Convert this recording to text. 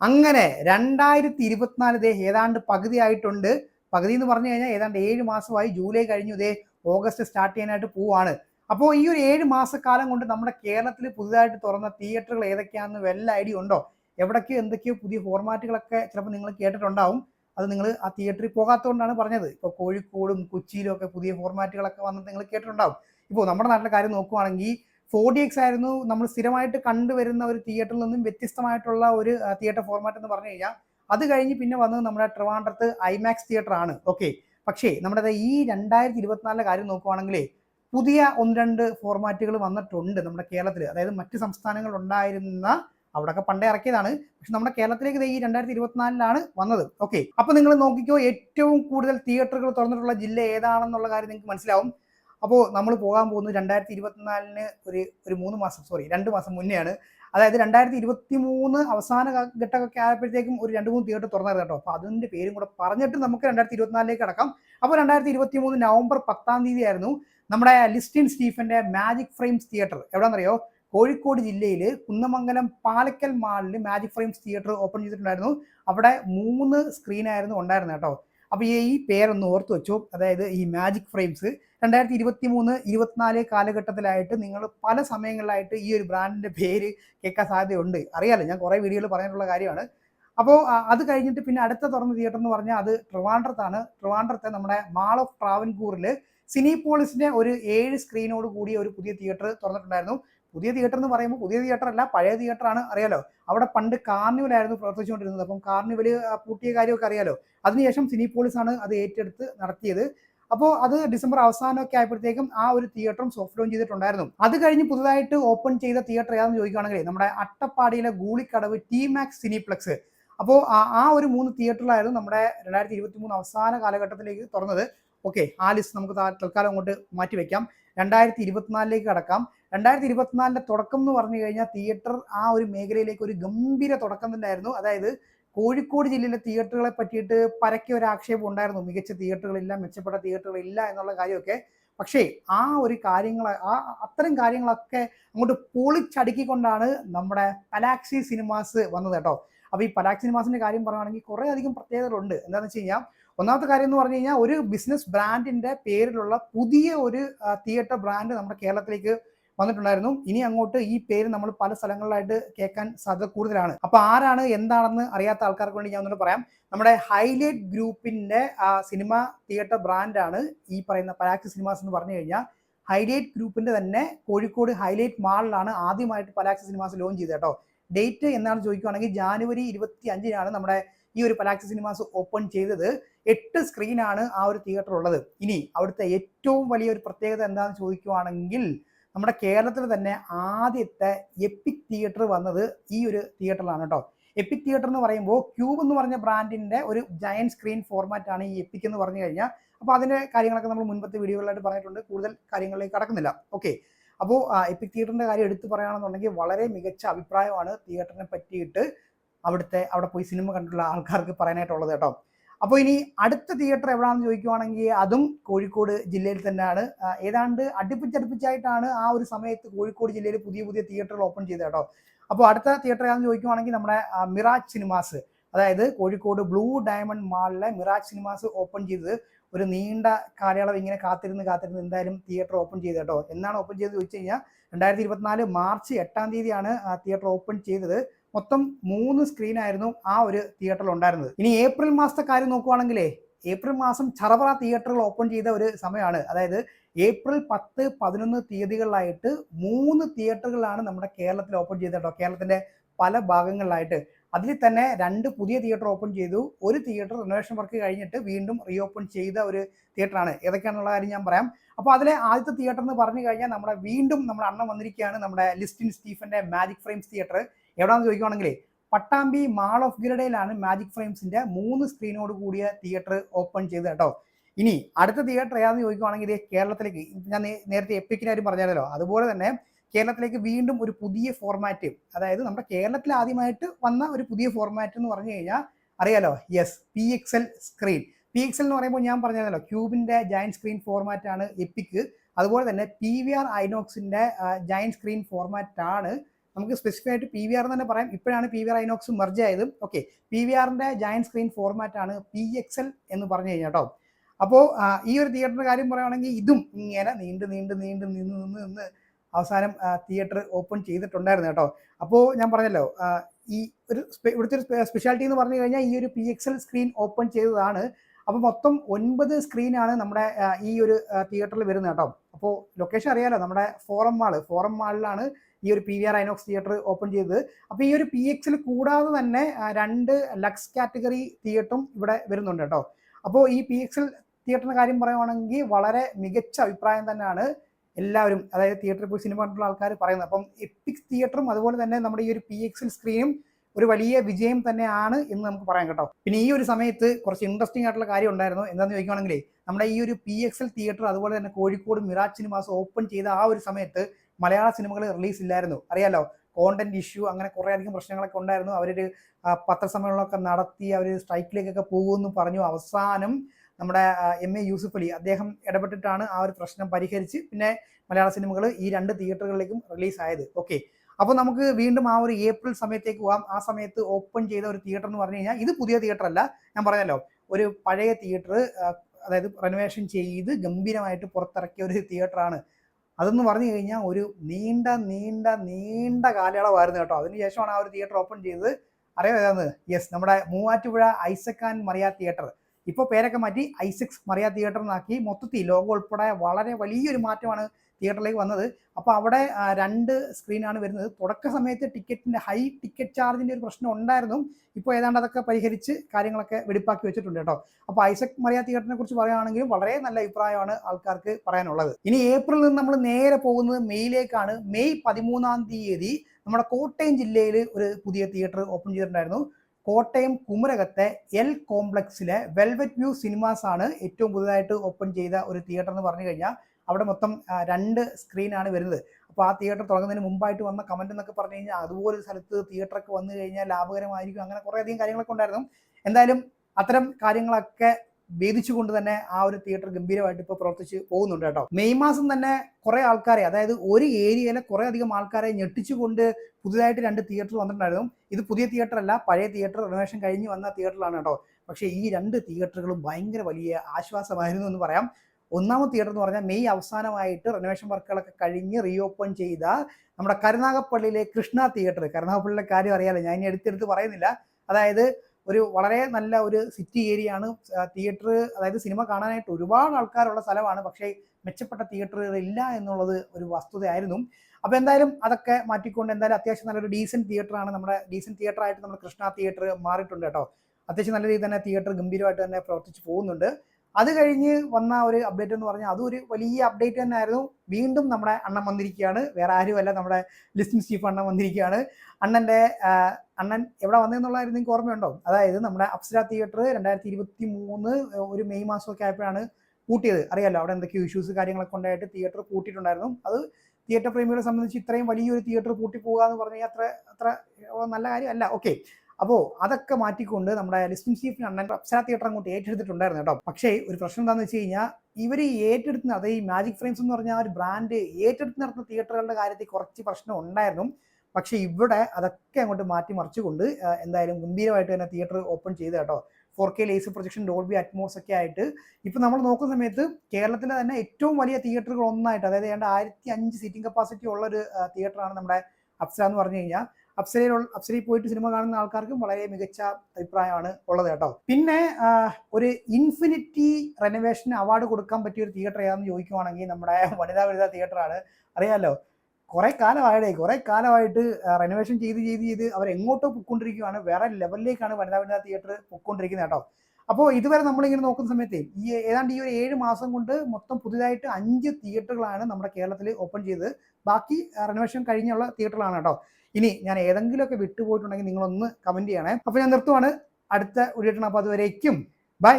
അങ്ങനെ രണ്ടായിരത്തി ഇരുപത്തിനാല് ദേ ഏതാണ്ട് പകുതിയായിട്ടുണ്ട്. പകുതി എന്ന് പറഞ്ഞു കഴിഞ്ഞാൽ ഏതാണ്ട് ഏഴ് മാസമായി ജൂലൈ കഴിഞ്ഞു ദേ ഓഗസ്റ്റ് സ്റ്റാർട്ട് ചെയ്യാനായിട്ട് പോവാണ്. അപ്പോൾ ഈ ഒരു ഏഴ് മാസക്കാലം കൊണ്ട് നമ്മുടെ കേരളത്തിൽ പുതുതായിട്ട് തുറന്ന തിയേറ്ററുകൾ ഏതൊക്കെയാണെന്ന് വല്ല ഐഡിയ ഉണ്ടോ? എവിടൊക്കെയോ എന്തൊക്കെയോ പുതിയ ഫോർമാറ്റുകളൊക്കെ ചിലപ്പോൾ നിങ്ങൾ കേട്ടിട്ടുണ്ടാവും. അത് നിങ്ങൾ ആ തിയേറ്ററിൽ പോകാത്തതുകൊണ്ടാണ് പറഞ്ഞത്. ഇപ്പോൾ കോഴിക്കോടും കൊച്ചിയിലും ഒക്കെ പുതിയ ഫോർമാറ്റുകളൊക്കെ വന്നത് നിങ്ങൾ കേട്ടിട്ടുണ്ടാവും. ഇപ്പോൾ നമ്മുടെ നാട്ടിലെ കാര്യം നോക്കുവാണെങ്കിൽ ഫോർ ഡി എക്സ് ആയിരുന്നു നമ്മൾ സ്ഥിരമായിട്ട് കണ്ടുവരുന്ന ഒരു തിയേറ്ററിൽ നിന്നും വ്യത്യസ്തമായിട്ടുള്ള ഒരു തിയേറ്റർ ഫോർമാറ്റ് എന്ന് പറഞ്ഞു കഴിഞ്ഞാൽ അത് കഴിഞ്ഞ് പിന്നെ വന്നത് നമ്മുടെ ട്രിവാൻഡ്രത്ത് ഐമാക്സ് തിയേറ്റർ ആണ്. ഓക്കെ പക്ഷേ നമ്മുടെ ഈ രണ്ടായിരത്തി ഇരുപത്തിനാലിലെ കാര്യം നോക്കുവാണെങ്കിൽ പുതിയ ഒന്ന് രണ്ട് ഫോർമാറ്റുകൾ വന്നിട്ടുണ്ട് നമ്മുടെ കേരളത്തിൽ അതായത് മറ്റ് സംസ്ഥാനങ്ങൾ ഉണ്ടായിരുന്ന അവിടെയൊക്കെ പണ്ടേ ഇറക്കിയതാണ്. പക്ഷെ നമ്മുടെ കേരളത്തിലേക്ക് ഈ രണ്ടായിരത്തി ഇരുപത്തിനാലിലാണ് വന്നത്. ഓക്കെ അപ്പൊ നിങ്ങൾ നോക്കിക്കോ ഏറ്റവും കൂടുതൽ തിയേറ്ററുകൾ തുറന്നിട്ടുള്ള ജില്ല ഏതാണെന്നുള്ള കാര്യം നിങ്ങൾക്ക് മനസ്സിലാവും. അപ്പോൾ നമ്മൾ പോകാൻ പോകുന്നത് രണ്ടായിരത്തി ഇരുപത്തിനാലിന് ഒരു ഒരു മൂന്ന് മാസം സോറി രണ്ട് മാസം മുന്നെയാണ്. അതായത് രണ്ടായിരത്തി ഇരുപത്തി മൂന്ന് അവസാന ഘട്ടമൊക്കെ ആയപ്പോഴത്തേക്കും ഒരു രണ്ട് മൂന്ന് തിയേറ്റർ തുറന്നായിരുന്നു കേട്ടോ. അപ്പോൾ അതിന്റെ പേരും കൂടെ പറഞ്ഞിട്ട് നമുക്ക് രണ്ടായിരത്തി ഇരുപത്തിനാലിലേക്ക് അടക്കാം അപ്പോൾ രണ്ടായിരത്തി ഇരുപത്തി മൂന്ന് നവംബർ പത്താം തീയതി ആയിരുന്നു നമ്മുടെ ലിസ്റ്റിൻ സ്റ്റീഫന്റെ മാജിക് ഫ്രെയിംസ് തിയേറ്റർ. എവിടെയാണെന്നറിയോ? കോഴിക്കോട് ജില്ലയിൽ കുന്നമംഗലം പാലക്കൽ മാളിൽ മാജിക് ഫ്രെയിംസ് തിയേറ്റർ ഓപ്പൺ ചെയ്തിട്ടുണ്ടായിരുന്നു. അവിടെ മൂന്ന് സ്ക്രീനായിരുന്നു ഉണ്ടായിരുന്നത് കേട്ടോ. അപ്പോൾ ഈ പേരൊന്ന് ഓർത്ത് വെച്ചു അതായത് ഈ മാജിക് ഫ്രെയിംസ്. രണ്ടായിരത്തി ഇരുപത്തി മൂന്ന് ഇരുപത്തിനാല് കാലഘട്ടത്തിലായിട്ട് നിങ്ങൾ പല സമയങ്ങളിലായിട്ട് ഈ ഒരു ബ്രാൻഡിന്റെ പേര് കേൾക്കാൻ സാധ്യതയുണ്ട്. അറിയാലോ ഞാൻ കുറേ വീഡിയോയിൽ പറഞ്ഞിട്ടുള്ള കാര്യമാണ്. അപ്പോൾ അത് കഴിഞ്ഞിട്ട് പിന്നെ അടുത്ത തുറന്ന തിയേറ്റർ എന്ന് പറഞ്ഞാൽ അത് ട്രിവാൻഡ്രത്താണ്. ട്രിവാൻഡ്രത്തെ നമ്മുടെ മാൾ ഓഫ് ട്രാവൻകൂറിൽ സിനിപോളിസിന്റെ ഒരു ഏഴ് സ്ക്രീനോട് കൂടിയ ഒരു പുതിയ തിയേറ്റർ തുറന്നിട്ടുണ്ടായിരുന്നു. പുതിയ തിയേറ്റർ എന്ന് പറയുമ്പോൾ പുതിയ തിയേറ്റർ അല്ല പഴയ തിയേറ്റർ ആണ്. അറിയാലോ അവിടെ പണ്ട് കാർണിവൽ ആയിരുന്നു പ്രവർത്തിച്ചുകൊണ്ടിരുന്നത്. അപ്പം കാർണിവൽ പൂട്ടിയ കാര്യമൊക്കെ അറിയാലോ. അതിനുശേഷം സിനിപോളിസ് ആണ് അത് ഏറ്റെടുത്ത് നടത്തിയത്. അപ്പോൾ അത് ഡിസംബർ അവസാനമൊക്കെ ആയപ്പോഴത്തേക്കും ആ ഒരു തിയേറ്ററും സോഫ്റ്റ് ലോഞ്ച് ചെയ്തിട്ടുണ്ടായിരുന്നു. അത് കഴിഞ്ഞ് പുതുതായിട്ട് ഓപ്പൺ ചെയ്ത തിയേറ്റർ ഏതാണെന്ന് ചോദിക്കുകയാണെങ്കിൽ നമ്മുടെ അട്ടപ്പാടിയിലെ ഗൂളിക്കടവ് ടി മാക്സ് സിനിപ്ലക്സ് അപ്പോൾ ആ ഒരു മൂന്ന് തിയേറ്ററിലായിരുന്നു നമ്മുടെ രണ്ടായിരത്തി ഇരുപത്തി മൂന്ന് അവസാന കാലഘട്ടത്തിലേക്ക് തുറന്നത്. ഓക്കെ ആ ലിസ്റ്റ് നമുക്ക് തൽക്കാലം അങ്ങോട്ട് മാറ്റി വെക്കാം. രണ്ടായിരത്തി ഇരുപത്തിനാലിലേക്ക് കടക്കാം. രണ്ടായിരത്തി ഇരുപത്തിനാലിന്റെ തുടക്കം എന്ന് പറഞ്ഞു കഴിഞ്ഞാൽ തിയേറ്റർ ആ ഒരു മേഖലയിലേക്ക് ഒരു ഗംഭീര തുടക്കം തന്നെയായിരുന്നു. അതായത് കോഴിക്കോട് ജില്ലയിലെ തിയേറ്ററുകളെ പറ്റിയിട്ട് പരക്കെ ഒരു ആക്ഷേപം ഉണ്ടായിരുന്നു. മികച്ച തിയേറ്ററുകളില്ല മെച്ചപ്പെട്ട തിയേറ്ററുകളില്ല എന്നുള്ള കാര്യമൊക്കെ. പക്ഷേ ആ ഒരു കാര്യങ്ങൾ ആ അത്തരം കാര്യങ്ങളൊക്കെ അങ്ങോട്ട് പൊളിച്ചടുക്കിക്കൊണ്ടാണ് നമ്മുടെ പലാക്സി സിനിമാസ് വന്നത് കേട്ടോ. അപ്പോൾ ഈ പലാക്സി സിനിമാസിന്റെ കാര്യം പറയുകയാണെങ്കിൽ കുറേ അധികം പ്രത്യേകതകളുണ്ട്. എന്താണെന്ന് വെച്ച് കഴിഞ്ഞാൽ ഒന്നാമത്തെ കാര്യം എന്ന് പറഞ്ഞു കഴിഞ്ഞാൽ ഒരു ബിസിനസ് ബ്രാൻഡിന്റെ പേരിലുള്ള പുതിയ ഒരു തിയേറ്റർ ബ്രാൻഡ് നമ്മുടെ കേരളത്തിലേക്ക് വന്നിട്ടുണ്ടായിരുന്നു. ഇനി അങ്ങോട്ട് ഈ പേര് നമ്മൾ പല സ്ഥലങ്ങളിലായിട്ട് കേൾക്കാൻ സാധ്യത കൂടുതലാണ്. അപ്പൊ ആരാണ് എന്താണെന്ന് അറിയാത്ത ആൾക്കാർക്ക് വേണ്ടി ഞാൻ ഒന്നുകൂടെ പറയാം. നമ്മുടെ ഹൈലൈറ്റ് ഗ്രൂപ്പിന്റെ സിനിമ തിയേറ്റർ ബ്രാൻഡാണ് ഈ പറയുന്ന പലാക്സി സിനിമാസ് എന്ന് പറഞ്ഞു കഴിഞ്ഞാൽ. ഹൈലൈറ്റ് ഗ്രൂപ്പിന്റെ തന്നെ കോഴിക്കോട് ഹൈലൈറ്റ് മാളിലാണ് ആദ്യമായിട്ട് പലാക്സി സിനിമാസ് ലോഞ്ച് ചെയ്തത് കേട്ടോ. ഡേറ്റ് എന്നാണ് ചോദിക്കുകയാണെങ്കിൽ ജാനുവരി ഇരുപത്തി അഞ്ചിനാണ് നമ്മുടെ ഈ ഒരു പലാക്സി സിനിമാസ് ഓപ്പൺ ചെയ്തത്. എട്ട് സ്ക്രീനാണ് ആ ഒരു തിയേറ്റർ ഉള്ളത് ഇനി അവിടുത്തെ ഏറ്റവും വലിയ ഒരു പ്രത്യേകത എന്താണെന്ന് ചോദിക്കുവാണെങ്കിൽ നമ്മുടെ കേരളത്തിൽ തന്നെ ആദ്യത്തെ എപ്പിക് തിയേറ്റർ വന്നത് ഈ ഒരു തിയേറ്ററിലാണ് കേട്ടോ എപ്പിക് തിയേറ്റർ എന്ന് പറയുമ്പോൾ ക്യൂബ് എന്ന് പറഞ്ഞ ബ്രാൻഡിന്റെ ഒരു ജയൻ സ്ക്രീൻ ഫോർമാറ്റ് ആണ് ഈ എപ്പിക് എന്ന് പറഞ്ഞു കഴിഞ്ഞാൽ. അപ്പോൾ അതിന്റെ കാര്യങ്ങളൊക്കെ നമ്മൾ മുൻപത്തെ വീഡിയോകളിലായിട്ട് പറഞ്ഞിട്ടുണ്ട്. കൂടുതൽ കാര്യങ്ങളിലേക്ക് കടക്കുന്നില്ല. ഓക്കെ അപ്പോൾ എപ്പിക് തിയേറ്ററിന്റെ കാര്യം എടുത്തു പറയുകയാണെന്നുണ്ടെങ്കിൽ വളരെ മികച്ച അഭിപ്രായമാണ് തിയേറ്ററിനെ പറ്റിയിട്ട് അവിടുത്തെ അവിടെ പോയി സിനിമ കണ്ടിട്ടുള്ള ആൾക്കാർക്ക് പറയാനായിട്ടുള്ളത് കേട്ടോ അപ്പോൾ ഇനി അടുത്ത തിയേറ്റർ എവിടെയാണെന്ന് ചോദിക്കുവാണെങ്കിൽ അതും കോഴിക്കോട് ജില്ലയിൽ തന്നെയാണ്. ഏതാണ്ട് അടുപ്പിച്ചടുപ്പിച്ചായിട്ടാണ് ആ ഒരു സമയത്ത് കോഴിക്കോട് ജില്ലയിൽ പുതിയ പുതിയ തിയേറ്ററുകൾ ഓപ്പൺ ചെയ്തത് കേട്ടോ. അപ്പോൾ അടുത്ത തിയേറ്റർ ഏതാണെന്ന് ചോദിക്കുവാണെങ്കിൽ നമ്മുടെ മിറാജ് സിനിമാസ് അതായത് കോഴിക്കോട് ബ്ലൂ ഡയമണ്ട് മാളിലെ മിറാജ് സിനിമാസ് ഓപ്പൺ ചെയ്തത്. ഒരു നീണ്ട കാലയളവ് ഇങ്ങനെ കാത്തിരുന്ന് കാത്തിരുന്ന് എന്തായാലും തിയേറ്റർ ഓപ്പൺ ചെയ്തത് കേട്ടോ. എന്നാണ് ഓപ്പൺ ചെയ്തത് ചോദിച്ചു കഴിഞ്ഞാൽ രണ്ടായിരത്തി ഇരുപത്തിനാല് മാർച്ച് എട്ടാം തീയതിയാണ് ആ തിയേറ്റർ ഓപ്പൺ ചെയ്തത്. മൊത്തം മൂന്ന് സ്ക്രീൻ ആയിരുന്നു ആ ഒരു തിയേറ്ററിൽ ഉണ്ടായിരുന്നത്. ഇനി ഏപ്രിൽ മാസത്തെ കാര്യം നോക്കുവാണെങ്കിലേ ഏപ്രിൽ മാസം ചറവറ തിയേറ്ററുകൾ ഓപ്പൺ ചെയ്ത ഒരു സമയമാണ്. അതായത് ഏപ്രിൽ പത്ത് പതിനൊന്ന് തീയതികളിലായിട്ട് മൂന്ന് തിയേറ്ററുകളാണ് നമ്മുടെ കേരളത്തിൽ ഓപ്പൺ ചെയ്തത്. കേട്ടോ കേരളത്തിന്റെ പല ഭാഗങ്ങളിലായിട്ട്. അതിൽ തന്നെ രണ്ട് പുതിയ തിയേറ്റർ ഓപ്പൺ ചെയ്തു. ഒരു തിയേറ്റർ റിനോവേഷൻ വർക്ക് കഴിഞ്ഞിട്ട് വീണ്ടും റീഓപ്പൺ ചെയ്ത ഒരു തിയേറ്ററാണ് ഏതൊക്കെയാണെന്നുള്ള കാര്യം ഞാൻ പറയാം. അപ്പോൾ അതിലെ ആദ്യത്തെ തിയേറ്റർ എന്ന് പറഞ്ഞു കഴിഞ്ഞാൽ നമ്മുടെ വീണ്ടും നമ്മുടെ അണ്ണൻ വന്നിരിക്കുകയാണ് നമ്മുടെ ലിസ്റ്റിൻ സ്റ്റീഫന്റെ മാജിക് ഫ്രെയിംസ് തിയേറ്റർ എവിടെയാണെന്ന് ചോദിക്കുവാണെങ്കിൽ പട്ടാമ്പി മാൾ ഓഫ് ഗിരഡയിലാണ് മാജിക് ഫ്രെയിംസിന്റെ മൂന്ന് സ്ക്രീനോട് കൂടിയ തിയേറ്റർ ഓപ്പൺ ചെയ്തത് കേട്ടോ. ഇനി അടുത്ത തിയേറ്റർ ഏതാണെന്ന് ചോദിക്കുവാണെങ്കിൽ കേരളത്തിലേക്ക് ഞാൻ നേരത്തെ എപ്പിക്കിന്റെ കാര്യം പറഞ്ഞാലോ അതുപോലെ തന്നെ കേരളത്തിലേക്ക് വീണ്ടും ഒരു പുതിയ ഫോർമാറ്റ് അതായത് നമ്മുടെ കേരളത്തിൽ ആദ്യമായിട്ട് വന്ന ഒരു പുതിയ ഫോർമാറ്റ് എന്ന് പറഞ്ഞു കഴിഞ്ഞാൽ അറിയാലോ? Yes P X L screen P X L എന്ന് പറയുമ്പോൾ ഞാൻ പറഞ്ഞല്ലോ ക്യൂബിന്റെ ജയന്റ് സ്ക്രീൻ ഫോർമാറ്റ് ആണ് എപ്പിക്ക് അതുപോലെ തന്നെ പി വി ആർ ഐനോക്സിന്റെ ജയന്റ് സ്ക്രീൻ ഫോർമാറ്റ് ആണ് നമുക്ക് സ്പെസിഫിക് ആയിട്ട് പി വി ആർ തന്നെ പറയാം. ഇപ്പോഴാണ് P V R INOX merge ആയത്. ഓക്കെ പി വി ആറിന്റെ ജയന്റ് സ്ക്രീൻ ഫോർമാറ്റ് ആണ് പി എക്സ് എൽ എന്ന് പറഞ്ഞു കഴിഞ്ഞാൽ കേട്ടോ അപ്പോൾ ഈ ഒരു തിയേറ്ററിന്റെ കാര്യം പറയുകയാണെങ്കിൽ ഇതും ഇങ്ങനെ നീണ്ട് നീണ്ട് നീണ്ട് നിന്ന് നിന്ന് നിന്ന് അവസാനം തിയേറ്റർ ഓപ്പൺ ചെയ്തിട്ടുണ്ടായിരുന്നു കേട്ടോ. അപ്പോൾ ഞാൻ പറഞ്ഞല്ലോ ഈ ഒരു ഇവിടുത്തെ ഒരു സ്പെഷ്യാലിറ്റി എന്ന് പറഞ്ഞു കഴിഞ്ഞാൽ ഈ ഒരു P X L screen open ചെയ്തതാണ് അപ്പോൾ മൊത്തം ഒൻപത് സ്ക്രീനാണ് നമ്മുടെ ഈ ഒരു തിയേറ്ററിൽ വരുന്നത് കേട്ടോ. അപ്പോൾ ലൊക്കേഷൻ അറിയാലോ നമ്മുടെ ഫോറം മാൾ ഫോറം മാളിലാണ് ഈ ഒരു P V R INOX theatre open ചെയ്തത്. അപ്പോൾ ഈ ഒരു പി എക്സിൽ കൂടാതെ തന്നെ രണ്ട് ലക്സ് കാറ്റഗറി തിയേറ്ററും ഇവിടെ വരുന്നുണ്ട് കേട്ടോ. അപ്പോൾ ഈ പി എക്സിൽ തിയേറ്ററിന്റെ കാര്യം പറയുവാണെങ്കിൽ വളരെ മികച്ച അഭിപ്രായം തന്നെയാണ് എല്ലാവരും അതായത് തിയേറ്ററിൽ പോയി സിനിമ കണ്ടിട്ടുള്ള ആൾക്കാർ പറയുന്നത്. അപ്പം എപ്പിക്സ് തിയേറ്ററും അതുപോലെ തന്നെ നമ്മുടെ ഈ ഒരു പി എക്സിൽ സ്ക്രീനും ഒരു വലിയ വിജയം തന്നെയാണ് എന്ന് നമുക്ക് പറയാം കേട്ടോ. പിന്നെ ഈ ഒരു സമയത്ത് കുറച്ച് ഇൻട്രസ്റ്റിംഗ് ആയിട്ടുള്ള കാര്യം ഉണ്ടായിരുന്നു. എന്താണെന്ന് ചോദിക്കുകയാണെങ്കിൽ നമ്മുടെ ഈ ഒരു പി എക്സ് എൽ തിയേറ്റർ അതുപോലെ തന്നെ കോഴിക്കോട് മിറാജ് സിനിമാസ് ഓപ്പൺ ചെയ്ത ആ ഒരു സമയത്ത് മലയാള സിനിമകൾ റിലീസ് ഇല്ലായിരുന്നു. അറിയാലോ കോണ്ടന്റ് ഇഷ്യൂ അങ്ങനെ കുറേ അധികം പ്രശ്നങ്ങളൊക്കെ ഉണ്ടായിരുന്നു. അവരൊരു പത്രസമ്മേളനമൊക്കെ നടത്തി അവർ സ്ട്രൈക്കിലേക്കൊക്കെ പോകുമെന്ന് പറഞ്ഞു. അവസാനം നമ്മുടെ എം എ യൂസുഫ് അലി അദ്ദേഹം ഇടപെട്ടിട്ടാണ് ആ ഒരു പ്രശ്നം പരിഹരിച്ച് പിന്നെ മലയാള സിനിമകൾ ഈ രണ്ട് തിയേറ്ററുകളിലേക്കും റിലീസ് ആയത്. ഓക്കെ അപ്പോൾ നമുക്ക് വീണ്ടും ആ ഒരു ഏപ്രിൽ സമയത്തേക്ക് പോകാം ആ സമയത്ത് ഓപ്പൺ ചെയ്ത ഒരു തിയേറ്റർ എന്ന് പറഞ്ഞു കഴിഞ്ഞാൽ ഇത് പുതിയ തിയേറ്റർ അല്ല. ഞാൻ പറഞ്ഞല്ലോ ഒരു പഴയ തിയേറ്റർ അതായത് റെനോവേഷൻ ചെയ്ത് ഗംഭീരമായിട്ട് പുറത്തിറക്കിയ ഒരു തിയേറ്ററാണ് അതെന്ന് പറഞ്ഞു കഴിഞ്ഞാൽ ഒരു നീണ്ട നീണ്ട നീണ്ട കാലയളവായിരുന്നു കേട്ടോ. അതിനുശേഷമാണ് ആ ഒരു തിയേറ്റർ ഓപ്പൺ ചെയ്തത്. അറിയാം ഏതാന്ന്? യെസ് നമ്മുടെ മൂവാറ്റുപുഴ ഐസക്കാൻ മറിയ തിയേറ്റർ ഇപ്പോൾ പേരൊക്കെ മാറ്റി ഐസെക്സ് മറിയ തിയേറ്റർ എന്നാക്കി. മൊത്തത്തിൽ ലോകം ഉൾപ്പെടെ വളരെ വലിയൊരു മാറ്റമാണ് തിയേറ്ററിലേക്ക് വന്നത്. അപ്പോൾ അവിടെ രണ്ട് സ്ക്രീനാണ് വരുന്നത്. തുടക്ക സമയത്ത് ടിക്കറ്റിന്റെ ഹൈ ടിക്കറ്റ് ചാർജിന്റെ ഒരു പ്രശ്നം ഉണ്ടായിരുന്നു. ഇപ്പോൾ ഏതാണ്ട് അതൊക്കെ പരിഹരിച്ച് കാര്യങ്ങളൊക്കെ വെടിപ്പാക്കി വെച്ചിട്ടുണ്ട് കേട്ടോ. അപ്പോൾ ഐസക് മറിയ തിയേറ്ററിനെ കുറിച്ച് പറയുകയാണെങ്കിൽ വളരെ നല്ല അഭിപ്രായമാണ് ആൾക്കാർക്ക് പറയാനുള്ളത്. ഇനി ഏപ്രിലിൽ നിന്ന് നമ്മൾ നേരെ പോകുന്നത് മെയ്യിലേക്കാണ് മെയ് പതിമൂന്നാം തീയതി നമ്മുടെ കോട്ടയം ജില്ലയിൽ ഒരു പുതിയ തിയേറ്റർ ഓപ്പൺ ചെയ്തിട്ടുണ്ടായിരുന്നു. കോട്ടയം കുമരകത്തെ എൽ കോംപ്ലക്സിലെ വെൽവെറ്റ് വ്യൂ സിനിമാസ് ആണ് ഏറ്റവും പുതുതായിട്ട് ഓപ്പൺ ചെയ്ത ഒരു തിയേറ്റർ എന്ന് പറഞ്ഞു കഴിഞ്ഞാൽ അവിടെ മൊത്തം രണ്ട് സ്ക്രീനാണ് വരുന്നത്. അപ്പോൾ ആ തിയേറ്റർ തുടങ്ങുന്നതിന് മുമ്പായിട്ട് വന്ന കമന്റ് എന്നൊക്കെ പറഞ്ഞു കഴിഞ്ഞാൽ അതുപോലെ ഒരു സ്ഥലത്ത് തിയേറ്ററൊക്കെ വന്നു കഴിഞ്ഞാൽ ലാഭകരമായിരിക്കും. അങ്ങനെ കുറേ അധികം കാര്യങ്ങളൊക്കെ ഉണ്ടായിരുന്നു. എന്തായാലും അത്തരം കാര്യങ്ങളൊക്കെ ഭേദിച്ചുകൊണ്ട് തന്നെ ആ ഒരു തിയേറ്റർ ഗംഭീരമായിട്ട് ഇപ്പോൾ പ്രവർത്തിച്ച് പോകുന്നുണ്ട് കേട്ടോ. മെയ് മാസം തന്നെ കുറേ ആൾക്കാരെ അതായത് ഒരു ഏരിയയിലെ കുറേ അധികം ആൾക്കാരെ ഞെട്ടിച്ചുകൊണ്ട് പുതുതായിട്ട് രണ്ട് തിയേറ്റർ വന്നിട്ടുണ്ടായിരുന്നു. ഇത് പുതിയ തിയേറ്റർ അല്ല പഴയ തിയേറ്റർ റിനോവേഷൻ കഴിഞ്ഞ് വന്ന തിയേറ്ററിലാണ് കേട്ടോ. പക്ഷേ ഈ രണ്ട് തിയേറ്ററുകളും ഭയങ്കര വലിയ ആശ്വാസമായിരുന്നു എന്ന് പറയാം. ഒന്നാമത്തെ തിയേറ്റർ എന്ന് പറഞ്ഞാൽ മെയ് അവസാനമായിട്ട് റിനോവേഷൻ വർക്കുകളൊക്കെ കഴിഞ്ഞ് റീഓപ്പൺ ചെയ്ത നമ്മുടെ കരുനാഗപ്പള്ളിയിലെ കൃഷ്ണ തിയേറ്റർ. കരുനാഗപ്പള്ളിയിലെ കാര്യം അറിയാലോ ഞാൻ ഇനി എടുത്തെടുത്ത് പറയുന്നില്ല. അതായത് ഒരു വളരെ നല്ല ഒരു സിറ്റി ഏരിയ ആണ്. തിയേറ്റർ അതായത് സിനിമ കാണാനായിട്ട് ഒരുപാട് ആൾക്കാരുള്ള സ്ഥലമാണ്. പക്ഷേ മെച്ചപ്പെട്ട തിയേറ്ററുകൾ ഇല്ല എന്നുള്ളത് ഒരു വസ്തുതയായിരുന്നു. അപ്പോൾ എന്തായാലും അതൊക്കെ മാറ്റിക്കൊണ്ട് എന്തായാലും അത്യാവശ്യം നല്ലൊരു ഡീസന്റ് തിയേറ്റർ ആണ്. നമ്മുടെ ഡീസന്റ് തിയേറ്റർ ആയിട്ട് നമ്മുടെ കൃഷ്ണ തിയേറ്റർ മാറിയിട്ടുണ്ട് കേട്ടോ. അത്യാവശ്യം നല്ല രീതിയിൽ തന്നെ തിയേറ്റർ ഗംഭീരമായിട്ട് തന്നെ പ്രവർത്തിച്ച് പോകുന്നുണ്ട്. അത് കഴിഞ്ഞ് വന്ന ഒരു അപ്ഡേറ്റ് എന്ന് പറഞ്ഞാൽ അതൊരു വലിയ അപ്ഡേറ്റ് തന്നെ ആയിരുന്നു വീണ്ടും നമ്മുടെ അണ്ണൻ വന്നിരിക്കുകയാണ്. വേറെ ആരുമല്ല നമ്മുടെ ലിസ്റ്റിംഗ് ചീഫ് അണ്ണൻ വന്നിരിക്കുകയാണ്. അണ്ണന്റെ അണ്ണൻ എവിടെ വന്നതെന്നുള്ളതായിരുന്നു നിങ്ങൾക്ക് ഓർമ്മയുണ്ടോ? അതായത് നമ്മുടെ അപ്സര തിയേറ്റർ രണ്ടായിരത്തി ഇരുപത്തി മൂന്ന് ഒരു മെയ് മാസമൊക്കെ ആയപ്പോഴാണ് കൂട്ടിയത് അറിയാലോ അവിടെ എന്തൊക്കെയോ ഇഷ്യൂസ് കാര്യങ്ങളൊക്കെ ഉണ്ടായിട്ട് തിയേറ്റർ കൂട്ടിയിട്ടുണ്ടായിരുന്നു അത് തിയേറ്റർ പ്രേമികളെ സംബന്ധിച്ച് ഇത്രയും വലിയൊരു തിയേറ്റർ കൂട്ടി പോകുക എന്ന് പറഞ്ഞു അത്ര അത്ര നല്ല കാര്യമല്ല. ഓക്കെ അപ്പോൾ അതൊക്കെ മാറ്റിക്കൊണ്ട് നമ്മുടെ ലിസ്റ്റിൻ ചീഫിന് അണ്ണൻ അപ്സര തിയേറ്റർ അങ്ങോട്ട് ഏറ്റെടുത്തിട്ടുണ്ടായിരുന്നു കേട്ടോ. പക്ഷേ ഒരു പ്രശ്നം എന്താണെന്ന് വെച്ച് കഴിഞ്ഞാൽ ഇവർ ഏറ്റെടുത്ത് അതായത് ഈ മാജിക് ഫ്രെയിംസ് എന്ന് പറഞ്ഞ ആ ഒരു ബ്രാൻഡ് ഏറ്റെടുത്ത് നടത്തുന്ന തിയേറ്ററുകളുടെ കാര്യത്തിൽ കുറച്ച് പ്രശ്നം ഉണ്ടായിരുന്നു. പക്ഷേ ഇവിടെ അതൊക്കെ അങ്ങോട്ട് മാറ്റി മറിച്ചുകൊണ്ട് എന്തായാലും ഗംഭീരമായിട്ട് തന്നെ തിയേറ്റർ ഓപ്പൺ ചെയ്ത് കേട്ടോ. Four K laser projection Dolby Atmos ഒക്കെ ആയിട്ട്. ഇപ്പം നമ്മൾ നോക്കുന്ന സമയത്ത് കേരളത്തിലെ തന്നെ ഏറ്റവും വലിയ തിയേറ്ററുകൾ ഒന്നായിട്ട് അതായത് ഏതാണ്ട് ആയിരത്തി അഞ്ച് സീറ്റിംഗ് കപ്പാസിറ്റി ഉള്ള ഒരു തിയേറ്ററാണ് നമ്മുടെ അപ്സര എന്ന് പറഞ്ഞു കഴിഞ്ഞാൽ അപ്സരയിൽ അപ്സരയിൽ പോയിട്ട് സിനിമ കാണുന്ന ആൾക്കാർക്കും വളരെ മികച്ച അഭിപ്രായമാണ് ഉള്ളത് കേട്ടോ. പിന്നെ ഒരു ഇൻഫിനിറ്റി റെനോവേഷൻ അവാർഡ് കൊടുക്കാൻ പറ്റിയ ഒരു തിയേറ്റർ ഏതാണെന്ന് ചോദിക്കുവാണെങ്കിൽ നമ്മുടെ വനിതാ വനിതാ തിയേറ്ററാണ് അറിയാമല്ലോ കുറെ കാലമായിടേ കുറെ കാലമായിട്ട് റെനോവേഷൻ ചെയ്ത് ചെയ്ത് ചെയ്ത് അവർ എങ്ങോട്ടോ പൊയ്ക്കൊണ്ടിരിക്കുകയാണ് വേറെ ലെവലിലേക്കാണ് വനിതാ വനിതാ തിയേറ്റർ പൊയ്ക്കൊണ്ടിരിക്കുന്നത് കേട്ടോ. അപ്പോൾ ഇതുവരെ നമ്മളിങ്ങനെ നോക്കുന്ന സമയത്ത് ഈ ഏതാണ്ട് ഈ ഒരു ഏഴ് മാസം കൊണ്ട് മൊത്തം പുതിയതായിട്ട് അഞ്ച് തിയേറ്ററുകളാണ് നമ്മുടെ കേരളത്തിൽ ഓപ്പൺ ചെയ്തത്. ബാക്കി റെനോവേഷൻ കഴിഞ്ഞുള്ള തിയേറ്ററുകളാണ് കേട്ടോ. ഇനി ഞാൻ ഏതെങ്കിലുമൊക്കെ വിട്ടുപോയിട്ടുണ്ടെങ്കിൽ നിങ്ങളൊന്ന് കമന്റ് ചെയ്യണേ. അപ്പോൾ ഞാൻ നിർത്തുവാണ്. അടുത്ത വീഡിയോ അപ്പോൾ അതുവരേക്കും. ബൈ